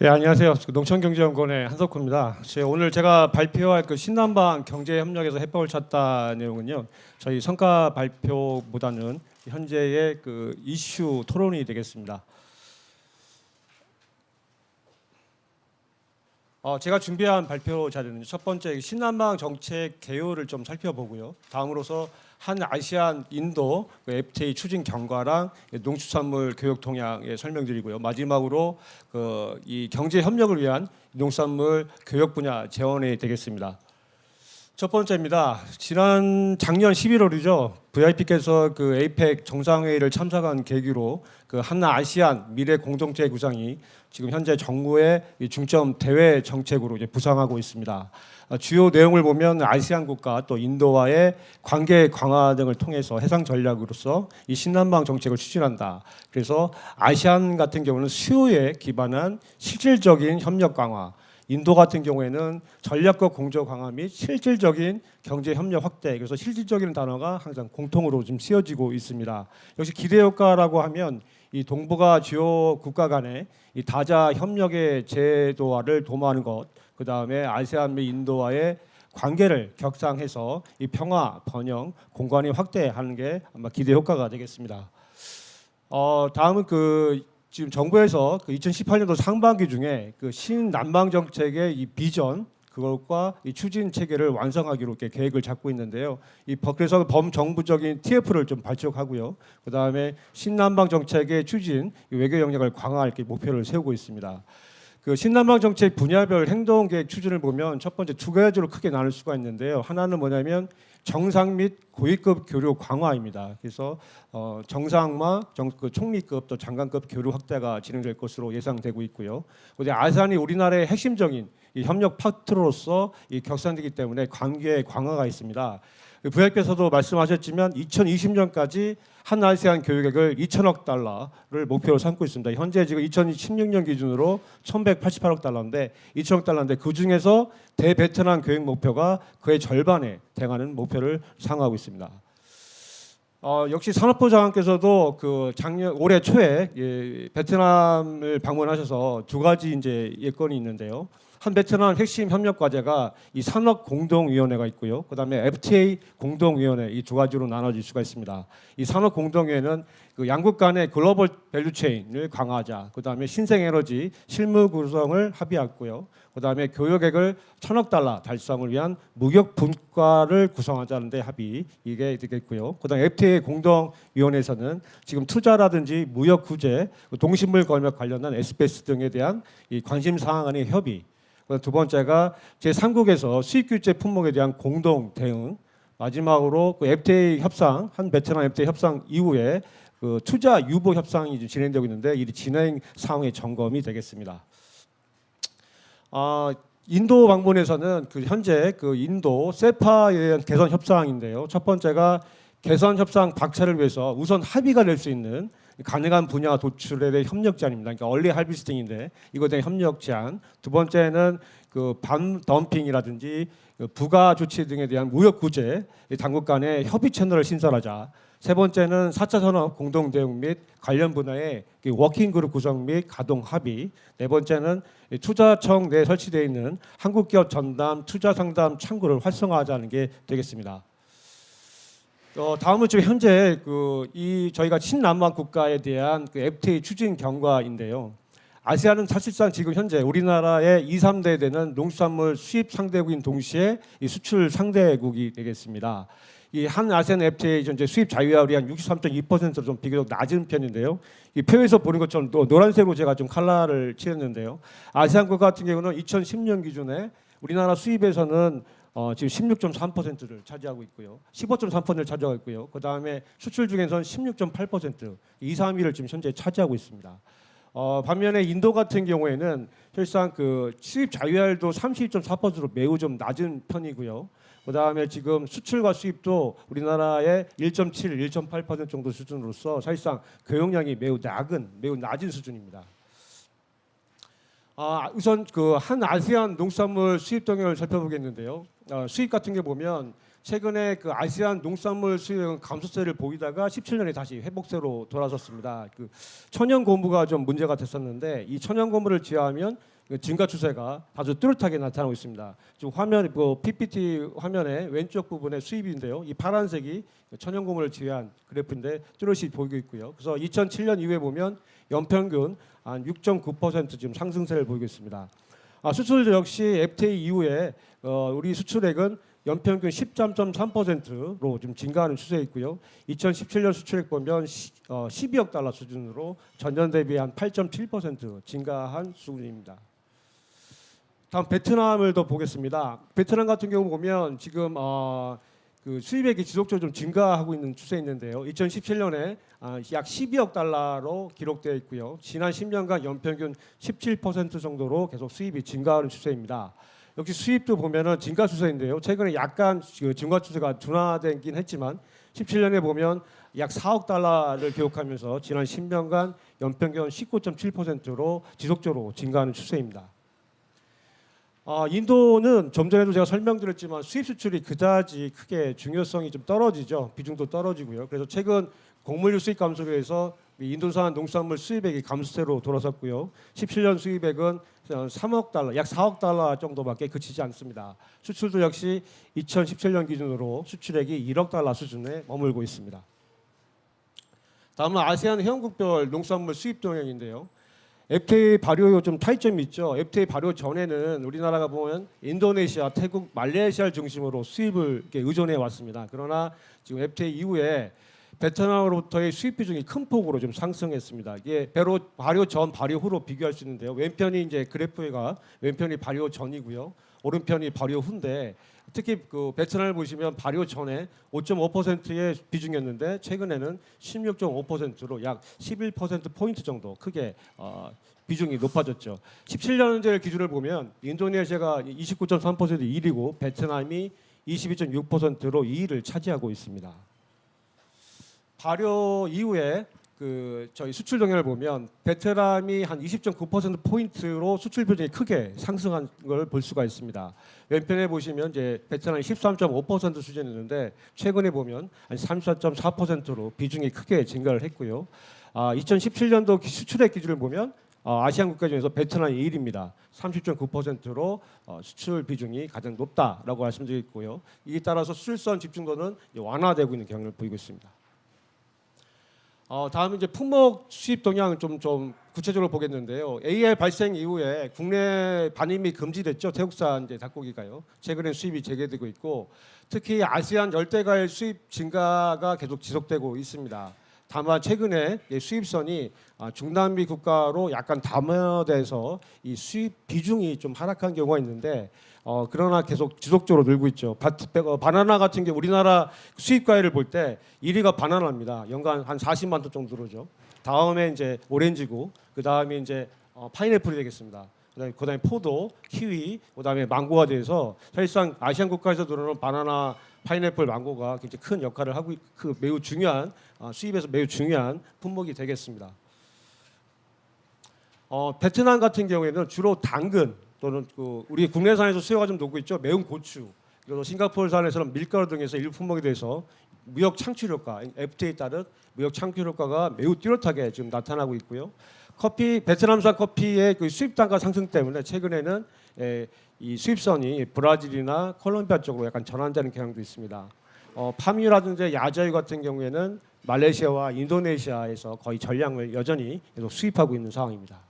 네, 안녕하세요. 농촌경제연구원의 한석호입니다. 제- 오늘 제가 발표할 그 신남방 경제협력에서 해법을 찾다 내용은요. 저희 성과 발표보다는 현재의 그 이슈 토론이 되겠습니다. 어, 제가 준비한 발표 자료는 첫 번째 신남방 정책 개요를 좀 살펴보고요. 다음으로서 한 아시안 인도 그 FTA 추진 경과랑 농수산물 교육 동향에 설명드리고요. 마지막으로 그 이 경제 협력을 위한 농산물 교육 분야 재원이 되겠습니다. 첫 번째입니다. 지난 작년 11월이죠. VIP께서 그 에이펙 정상회의를 참석한 계기로 그 한나 아시안 미래 공동체 구상이 지금 현재 정부의 이 중점 대외 정책으로 이제 부상하고 있습니다. 어, 주요 내용을 보면 아시안 국가 또 인도와의 관계 강화 등을 통해서 해상 전략으로서 이 신남방 정책을 추진한다. 그래서 아시안 같은 경우는 수요에 기반한 실질적인 협력 강화, 인도 같은 경우에는 전략적 공조 강화 및 실질적인 경제 협력 확대. 그래서 실질적인 단어가 항상 공통으로 좀 쓰여지고 있습니다. 역시 기대 효과라고 하면 이 동북아 주요 국가 간의 이 다자 협력의 제도화를 도모하는 것, 그 다음에 아세안 및 인도와의 관계를 격상해서 이 평화, 번영, 공간이 확대하는 게 아마 기대 효과가 되겠습니다. 어, 다음은 그 지금 정부에서 그 2018년도 상반기 중에 그 신남방 정책의 이 비전 그것과 이 추진 체계를 완성하기로 이렇게 계획을 잡고 있는데요. 이 법- 그래서 범정부적인 TF를 좀 발족하고요. 그 다음에 신남방 정책의 추진, 이 외교 영역을 강화할 목표를 세우고 있습니다. 그 신남방 정책 분야별 행동 계획 추진을 보면 첫 번째 두 가지로 크게 나눌 수가 있는데요. 하나는 뭐냐면 정상 및 고위급 교류 강화입니다. 그래서 어, 정상과 정, 그 총리급 또 장관급 교류 확대가 진행될 것으로 예상되고 있고요. 근데 아산이 우리나라의 핵심적인 이 협력 파트너로서 이 격상되기 때문에 관계 강화가 있습니다. 그 부장께서도 말씀하셨지만 2020년까지 한 아세안 교육액을 2천억 달러를 목표로 삼고 있습니다. 현재 지금 2016년 기준으로 1,188억 달러인데 2천억 달러인데 그 중에서 대베트남 교육 목표가 그의 절반에 해당하는 목표를 상호하고 있습니다. 어, 역시 산업부 장관께서도 그 작년 올해 초에 예, 베트남을 방문하셔서 두 가지 이제 예건이 있는데요. 한 베트남 핵심 협력 과제가 이 산업 공동위원회가 있고요. 그다음에 FTA 공동위원회 이 두 가지로 나눠질 수가 있습니다. 이 산업 공동위원회는 그 양국 간의 글로벌 밸류 체인을 강화하자. 그다음에 신생 에너지 실무 구성을 합의했고요. 그다음에 교역액을 천억 달러 달성을 위한 무역 분과를 구성하자는데 합의 이게 되겠고요. 그다음 FTA 공동위원회에서는 지금 투자라든지 무역 구제, 동식물 검역 관련한 SBS 등에 대한 이 관심 사항 간의 협의. 두 번째가 제 3국에서 수입 규제 품목에 대한 공동 대응. 마지막으로 그 FTA 협상 한 베트남 FTA 협상 이후에 그 투자 유보 협상이 진행되고 있는데 이 진행 상황의 점검이 되겠습니다. 아, 인도 방문에서는 그 현재 그 인도 세파에 대한 개선 협상인데요. 첫 번째가 개선 협상 박차를 위해서 우선 합의가 될 수 있는 가능한 분야 도출에 대한 협력 제안입니다. 그러니까 얼리 할비스팅인데 이거에 대한 협력 제안. 두 번째는 그 반 덤핑이라든지 그 부가 조치 등에 대한 무역 구제 이 당국 간의 협의 채널을 신설하자. 세 번째는 4차 산업 공동 대응 및 관련 분야의 그 워킹 그룹 구성 및 가동 합의. 네 번째는 이 투자청 내에 설치되어 있는 한국 기업 전담 투자 상담 창구를 활성화하자는 게 되겠습니다. 어, 다음은 지금 현재 그 이 저희가 친남방 국가에 대한 그 FTA 추진 경과인데요. 아세안은 사실상 지금 현재 우리나라의 2, 3대 되는 농수산물 수입 상대국인 동시에 이 수출 상대국이 되겠습니다. 이 한 아세안 FTA 현재 수입 자유화율이 한 63.2%로 좀 비교적 낮은 편인데요. 이 표에서 보는 것처럼 또 노란색으로 제가 좀 칼라를 칠했는데요. 아세안 국가 같은 경우는 2010년 기준에 우리나라 수입에서는 어, 지금 16.3%를 차지하고 있고요. 15.3%를 차지하고 있고요. 그 다음에 수출 중에서는 16.8% 2, 3위를 지금 현재 차지하고 있습니다. 어, 반면에 인도 같은 경우에는 실상 그 수입 자유화율도 32.4%로 매우 좀 낮은 편이고요. 그 다음에 지금 수출과 수입도 우리나라의 1.7, 1.8% 정도 수준으로서 사실상 교역량이 매우 작은, 매우 낮은 수준입니다. 아, 우선 그 한 아세안 농수산물 수입 동향을 살펴보겠는데요. 어, 수입 같은 게 보면 최근에 그 아시안 농산물 수입 감소세를 보이다가 17년에 다시 회복세로 돌아섰습니다. 그 천연 고무가 좀 문제가 됐었는데 이 천연 고무를 제외하면 그 증가 추세가 아주 뚜렷하게 나타나고 있습니다. 지금 화면 그 PPT 화면의 왼쪽 부분의 수입인데요. 이 파란색이 천연 고무를 제외한 그래프인데 뚜렷이 보이고 있고요. 그래서 2007년 이후에 보면 연평균 한 6.9% 지금 상승세를 보이고 있습니다. 아, 수출 역시 FTA 이후에 어, 우리 수출액은 연평균 13.3%로 좀 증가하는 추세에 있고요. 2017년 수출액 보면 시, 어, 12억 달러 수준으로 전년 대비 한 8.7% 증가한 수준입니다. 다음 베트남을 더 보겠습니다. 베트남 같은 경우 보면 지금 어, 그 수입액이 지속적으로 좀 증가하고 있는 추세에 있는데요. 2017년에 아, 약 12억 달러로 기록되어 있고요. 지난 10년간 연평균 17% 정도로 계속 수입이 증가하는 추세입니다. 역시 수입도 보면은 증가 추세인데요. 최근에 약간 그 증가 추세가 둔화되긴 했지만 17년에 보면 약 4억 달러를 기록하면서 지난 10년간 연평균 19.7%로 지속적으로 증가하는 추세입니다. 아, 인도는 좀 전에도 제가 설명드렸지만 수입 수출이 그다지 크게 중요성이 좀 떨어지죠. 비중도 떨어지고요. 그래서 최근 곡물류 수입 감소로 해서 이 인도산 농산물 수입액이 감소세로 돌아섰고요. 17년 수입액은 3억 달러, 약 4억 달러 정도밖에 그치지 않습니다. 수출도 역시 2017년 기준으로 수출액이 1억 달러 수준에 머물고 있습니다. 다음은 아세안 회원국별 농산물 수입 동향인데요. FTA 발효 좀 차이점이 있죠. FTA 발효 전에는 우리나라가 보면 인도네시아, 태국, 말레이시아를 중심으로 수입을 의존해 왔습니다. 그러나 지금 FTA 이후에 베트남으로부터의 수입 비중이 큰 폭으로 좀 상승했습니다. 이게 배로 발효 전, 발효 후로 비교할 수 있는데요. 왼편이 이제 그래프가 왼편이 발효 전이고요. 오른편이 발효 후인데 특히 그 베트남을 보시면 발효 전에 5.5%의 비중이었는데 최근에는 16.5%로 약 11% 포인트 정도 크게 어, 비중이 높아졌죠. 17년제 기준을 보면 인도네시아가 29.3% 1위고 베트남이 22.6%로 2위를 차지하고 있습니다. 발효 이후에 그 저희 수출 동향을 보면 베트남이 한 20.9% 포인트로 수출 비중이 크게 상승한 걸 볼 수가 있습니다. 왼편에 보시면 이제 베트남이 13.5% 수준이었는데 최근에 보면 한 34.4%로 비중이 크게 증가를 했고요. 아, 2017년도 수출액 기준을 보면 어, 아시안 국가 중에서 베트남이 1위입니다. 30.9%로 어, 수출 비중이 가장 높다라고 말씀드리고요. 이에 따라서 수출선 집중도는 완화되고 있는 경향을 보이고 있습니다. 어, 다음 이제 품목 수입 동향 좀, 좀 구체적으로 보겠는데요. AR 발생 이후에 국내 반입이 금지됐죠. 태국산 이제 닭고기가요. 최근에 수입이 재개되고 있고 특히 아시안 열대과일 수입 증가가 계속 지속되고 있습니다. 다만 최근에 이 수입선이 아, 중남미 국가로 약간 담화돼서 이 수입 비중이 좀 하락한 경우가 있는데 어, 그러나 계속 지속적으로 늘고 있죠. 바, 어, 바나나 같은 경우 우리나라 수입 과일을 볼 때 1위가 바나나입니다. 연간 한 40만 톤 정도로죠. 다음에 이제 오렌지고 그 다음에 이제 어, 파인애플이 되겠습니다. 그다음에 그다음에 포도, 키위, 그다음에 망고가 돼서 사실상 아시안 국가에서 들어오는 바나나, 파인애플, 망고가 굉장히 큰 역할을 하고 있- 그 매우 중요한 어, 수입에서 매우 중요한 품목이 되겠습니다. 어, 베트남 같은 경우에는 주로 당근 또는 그 우리 국내산에서 수요가 좀 높고 있죠. 매운 고추 그리고 싱가포르산에서는 밀가루 등에서 일부 품목에 대해서 무역 창출 효과, FTA에 따른 무역 창출 효과가 매우 뚜렷하게 지금 나타나고 있고요. 커피 베트남산 커피의 그 수입 단가 상승 때문에 최근에는 에, 이 수입선이 브라질이나 콜롬비아 쪽으로 약간 전환되는 경향도 있습니다. 어, 파뮤라든지 야자유 같은 경우에는 말레이시아와 인도네시아에서 거의 전량을 여전히 계속 수입하고 있는 상황입니다.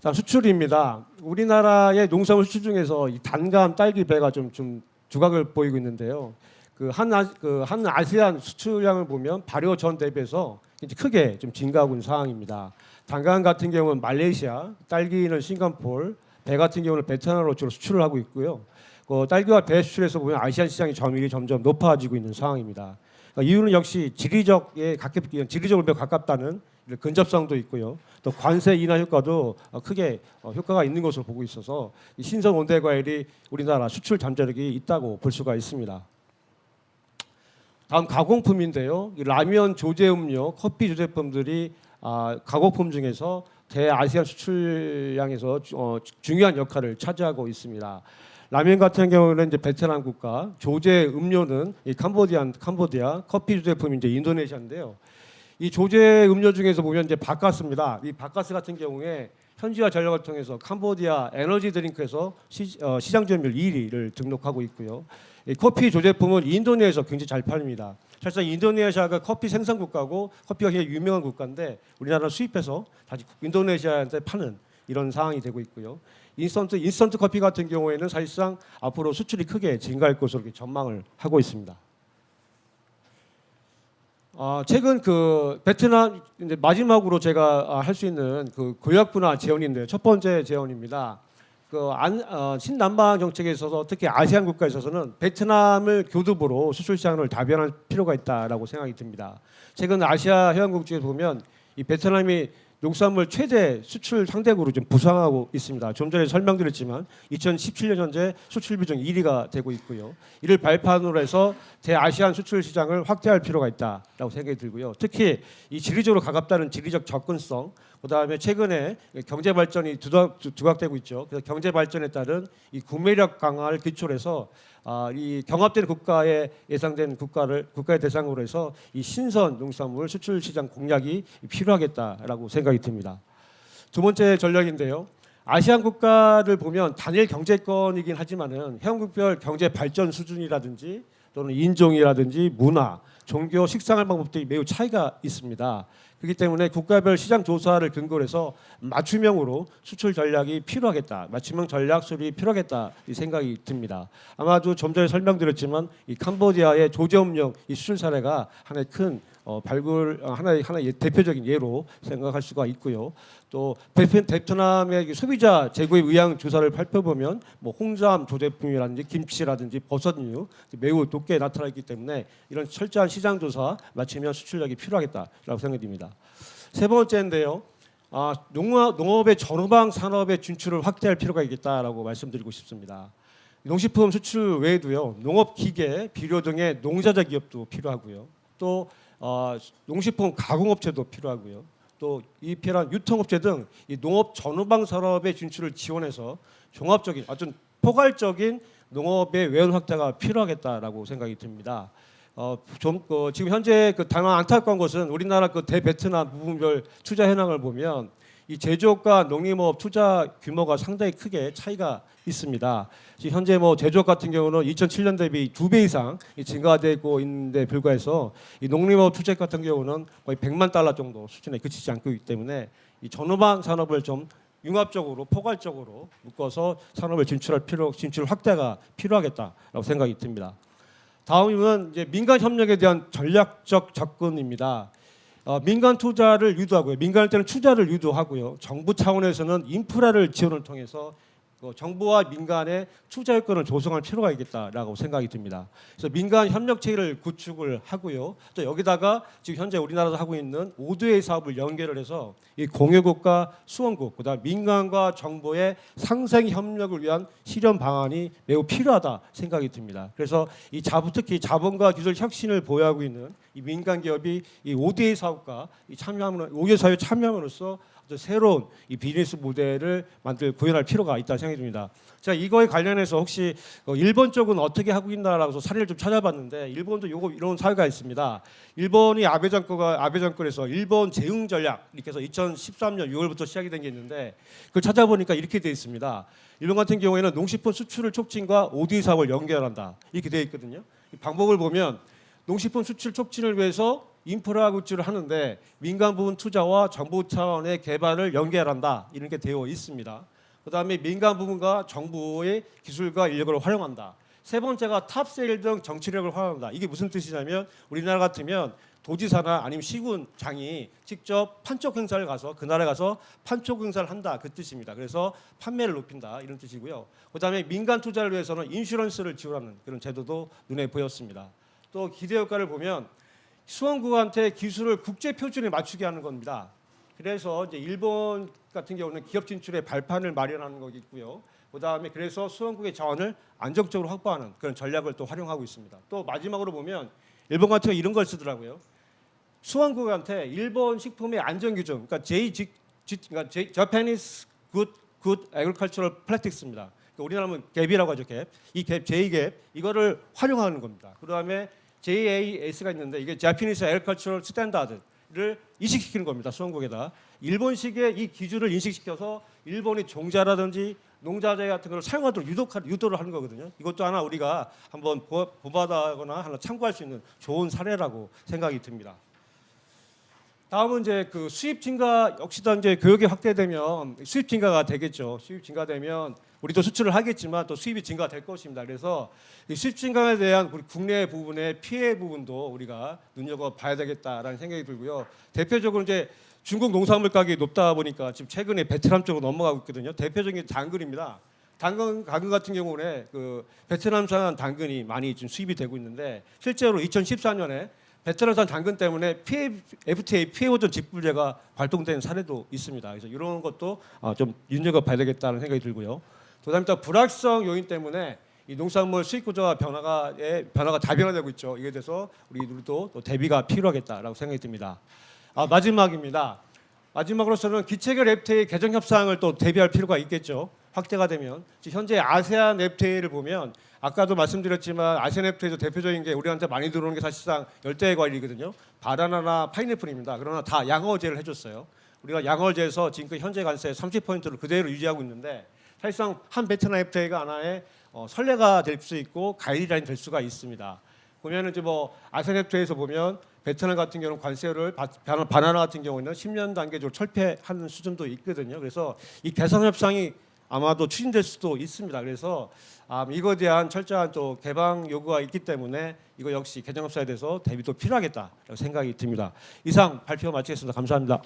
다음 수출입니다. 우리나라의 농산물 수출 중에서 이 단감 딸기 배가 좀, 좀 두각을 보이고 있는데요. 그한 그한 아시안 수출량을 보면 발효 전 대비해서 이제 크게 좀 증가하고 있는 상황입니다. 단감 같은 경우는 말레이시아, 딸기는 싱가포르, 배 같은 경우는 베트남으로 주로 수출을 하고 있고요. 그 딸기와 배 수출에서 보면 아시안 시장의 점유율이 점점 높아지고 있는 상황입니다. 그러니까 이유는 역시 지리적에 가깝 지리적으로 매우 가깝다는 근접성도 있고요. 또 관세 인하 효과도 어, 크게 어, 효과가 있는 것으로 보고 있어서 이 신선 원대 과일이 우리나라 수출 잠재력이 있다고 볼 수가 있습니다. 다음 가공품인데요. 이 라면, 조제 음료, 커피 조제품들이 아, 가공품 중에서 대아시아 수출량에서 주- 어, 중요한 역할을 차지하고 있습니다. 라면 같은 경우는 이제 베트남 국가, 조제 음료는 이 캄보디안 캄보디아, 커피 제품이 이제 인도네시아인데요. 이 조제 음료 중에서 보면 이제 바카스입니다. 이 바카스 같은 경우에 현지화 전략을 통해서 캄보디아 에너지 드링크에서 시, 어, 시장 점유율 1위를 등록하고 있고요. 이 커피 조제품은 인도네시아에서 굉장히 잘 팔립니다. 사실상 인도네시아가 커피 생산 국가고 커피가 굉장히 유명한 국가인데 우리나라 수입해서 다시 인도네시아한테 파는 이런 상황이 되고 있고요. 인스턴트 인스턴트 커피 같은 경우에는 사실상 앞으로 수출이 크게 증가할 것으로 전망을 하고 있습니다. 아, 최근 그 베트남 이제 마지막으로 제가 할수 있는 그 교약 분야 제언인데요. 첫 번째 제언입니다. 그 안, 어, 신남방 정책에 있어서 특히 아시안 국가에 있어서는 베트남을 교두보로 수출 시장을 다변할 필요가 있다라고 생각이 듭니다. 최근 아시아 회원국 중에 보면 이 베트남이 농수산물 최대 수출 상대국으로 좀 부상하고 있습니다. 좀 전에 설명드렸지만 2017년 현재 수출 비중 1위가 되고 있고요. 이를 발판으로 해서 대아시안 수출 시장을 확대할 필요가 있다라고 생각이 들고요. 특히 이 지리적으로 가깝다는 지리적 접근성, 그다음에 최근에 경제 발전이 두각, 두각되고 있죠. 그래서 경제 발전에 따른 이 구매력 강화를 기초로 해서 아, 이 경합된 국가에 예상된 국가를 국가의 대상으로 해서 이 신선 농산물 수출 시장 공략이 필요하겠다라고 생각이 듭니다. 두 번째 전략인데요. 아시안 국가를 보면 단일 경제권이긴 하지만은 회원국별 경제 발전 수준이라든지 또는 인종이라든지 문화, 종교, 식생활 방법들이 매우 차이가 있습니다. 그렇기 때문에 국가별 시장 조사를 근거로 해서 맞춤형으로 수출 전략이 필요하겠다. 맞춤형 전략 수립이 필요하겠다. 이 생각이 듭니다. 아마도 좀 전에 설명드렸지만 이 캄보디아의 조제업령 이 수출 사례가 하나의 큰 어, 발굴 어, 하나의 하나의 대표적인 예로 생각할 수가 있고요. 또 베트- 베트남의 이 소비자 재고의 의향 조사를 살펴보면 뭐 홍삼 조제품이라든지 김치라든지 버섯류 매우 높게 나타나 있기 때문에 이런 철저한 시장 조사 마치면 수출력이 필요하겠다라고 생각이 듭니다. 세 번째인데요. 아, 농업, 농업의 전후방 산업의 진출을 확대할 필요가 있겠다라고 말씀드리고 싶습니다. 농식품 수출 외에도요 농업 기계, 비료 등의 농자재 기업도 필요하고요. 또 어, 농식품 가공업체도 필요하고요. 또 이 필요한 유통업체 등 이 농업 전후방 산업의 진출을 지원해서 종합적인 어떤 포괄적인 농업의 외연 확대가 필요하겠다라고 생각이 듭니다. 어, 좀 어, 지금 현재 그 다만 안타까운 것은 우리나라 그 대베트남 부분별 투자 현황을 보면 이 제조업과 농림업 투자 규모가 상당히 크게 차이가 있습니다. 현재 뭐 제조업 같은 경우는 2007년 대비 두 배 이상 이 증가되고 있는데 불과해서 이 농림업 투자 같은 경우는 거의 100만 달러 정도 수준에 그치지 않고 있기 때문에 이 전후방 산업을 좀 융합적으로 포괄적으로 묶어서 산업을 진출할 필요 진출 확대가 필요하겠다라고 생각이 듭니다. 다음은 이제 민간 협력에 대한 전략적 접근입니다. 어, 민간 투자를 유도하고요. 민간할 때는 투자를 유도하고요. 정부 차원에서는 인프라를 지원을 통해서 그 정부와 민간의 투자 여건을 조성할 필요가 있겠다라고 생각이 듭니다. 그래서 민간 협력 체계를 구축을 하고요. 또 여기다가 지금 현재 우리나라에서 하고 있는 5대의 사업을 연결을 해서 이 공유국과 수원국, 그다음 민간과 정부의 상생 협력을 위한 실현 방안이 매우 필요하다 생각이 듭니다. 그래서 이 자부 특히 자본과 기술 혁신을 보유하고 있는 이 민간 기업이 이 5대의 사업과 이 참여함으로 5대 사업에 참여함으로써 새로운 이 비즈니스 모델을 만들 구현할 필요가 있다 생각이 듭니다. 제가 이거에 관련해서 혹시 어, 일본 쪽은 어떻게 하고 있나라고 해서 사례를 좀 찾아봤는데 일본도 요거 이런 사회가 있습니다. 일본이 아베 정권가 아베 정권에서 일본 재흥 전략 이렇게 해서 2013년 6월부터 시작이 된 게 있는데 그걸 찾아보니까 이렇게 돼 있습니다. 일본 같은 경우에는 농식품 수출을 촉진과 OD 사업을 연결한다 이렇게 돼 있거든요. 이 방법을 보면 농식품 수출 촉진을 위해서 인프라 구축을 하는데 민간 부분 투자와 정부 차원의 개발을 연결한다 이런 게 되어 있습니다. 그다음에 민간 부분과 정부의 기술과 인력을 활용한다. 세 번째가 탑세일 등 정치력을 활용한다. 이게 무슨 뜻이냐면 우리나라 같으면 도지사나 아니면 시군장이 직접 판촉 행사를 가서 그 나라에 가서 판촉 행사를 한다 그 뜻입니다. 그래서 판매를 높인다 이런 뜻이고요. 그다음에 민간 투자를 위해서는 인슈런스를 지원하는 그런 제도도 눈에 보였습니다. 또 기대 효과를 보면 수원국한테 기술을 국제 표준에 맞추게 하는 겁니다. 그래서 이제 일본 같은 경우는 기업 진출의 발판을 마련하는 거기 있고요. 그다음에 그래서 수원국의 자원을 안정적으로 확보하는 그런 전략을 또 활용하고 있습니다. 또 마지막으로 보면 일본 같은 경우 이런 걸 쓰더라고요. 수원국한테 일본 식품의 안전 규정, 그러니까 J, G, 그러니까 J, Japanese Good Good Agricultural Practice입니다. 그 우리나라는 갭이라고 하죠 갭. 이 갭, J-갭 이거를 활용하는 겁니다. 그다음에 JAS가 있는데 이게 Japanese Agricultural Standard를 인식시키는 겁니다. 수원국에다 일본식의 이 기준을 인식시켜서 일본이 종자라든지 농자재 같은 걸 사용하도록 유도하, 유도를 하는 거거든요. 이것도 하나 우리가 한번 보- 본받아거나 하나 참고할 수 있는 좋은 사례라고 생각이 듭니다. 다음은 이제 그 수입 증가 역시도 이제 교육이 확대되면 수입 증가가 되겠죠. 수입 증가되면 우리도 수출을 하겠지만 또 수입이 증가될 것입니다. 그래서 이 수입 증가에 대한 우리 국내 부분의 피해 부분도 우리가 눈여겨 봐야 되겠다라는 생각이 들고요. 대표적으로 이제 중국 농산물 가격이 높다 보니까 지금 최근에 베트남 쪽으로 넘어가고 있거든요. 대표적인 게 당근입니다. 당근 가격 같은 경우는 그 베트남산 당근이 많이 지금 수입이 되고 있는데 실제로 2014년에 베트남산 당근 때문에 피해, FTA 피해 보전 직불제가 발동된 사례도 있습니다. 그래서 이런 것도 아, 좀 눈여겨 봐야 되겠다는 생각이 들고요. 그다음에 또 불확성 요인 때문에 이 농산물 수입 구조가 변화가 예, 변화가 다변화되고 있죠. 이에 대해서 우리들도 또 대비가 필요하겠다라고 생각이 듭니다. 아, 마지막입니다. 마지막으로서는 기체결 FTA 개정 협상을 또 대비할 필요가 있겠죠. 확대가 되면 현재 아세안 FTA를 보면 아까도 말씀드렸지만 아세안 FTA도 대표적인 게 우리한테 많이 들어오는 게 사실상 열대 과일이거든요. 바나나나 파인애플입니다. 그러나 다 양어제를 해줬어요. 우리가 양어제에서 지금 현재 관세 30%를 그대로 유지하고 있는데 사실상 한 베트남 FTA가 하나의 어, 선례가 될 수 있고 가이드라인 될 수가 있습니다. 보면은 이제 뭐 아세안 FTA에서 보면 베트남 같은 경우는 관세를 바나나 같은 경우는 10년 단계적으로 철폐하는 수준도 있거든요. 그래서 이 개선 협상이 아마도 추진될 수도 있습니다. 그래서 아, 이거에 대한 철저한 또 개방 요구가 있기 때문에 이거 역시 개정 협상에 대해서 대비도 필요하겠다라고 생각이 듭니다. 이상 발표 마치겠습니다. 감사합니다.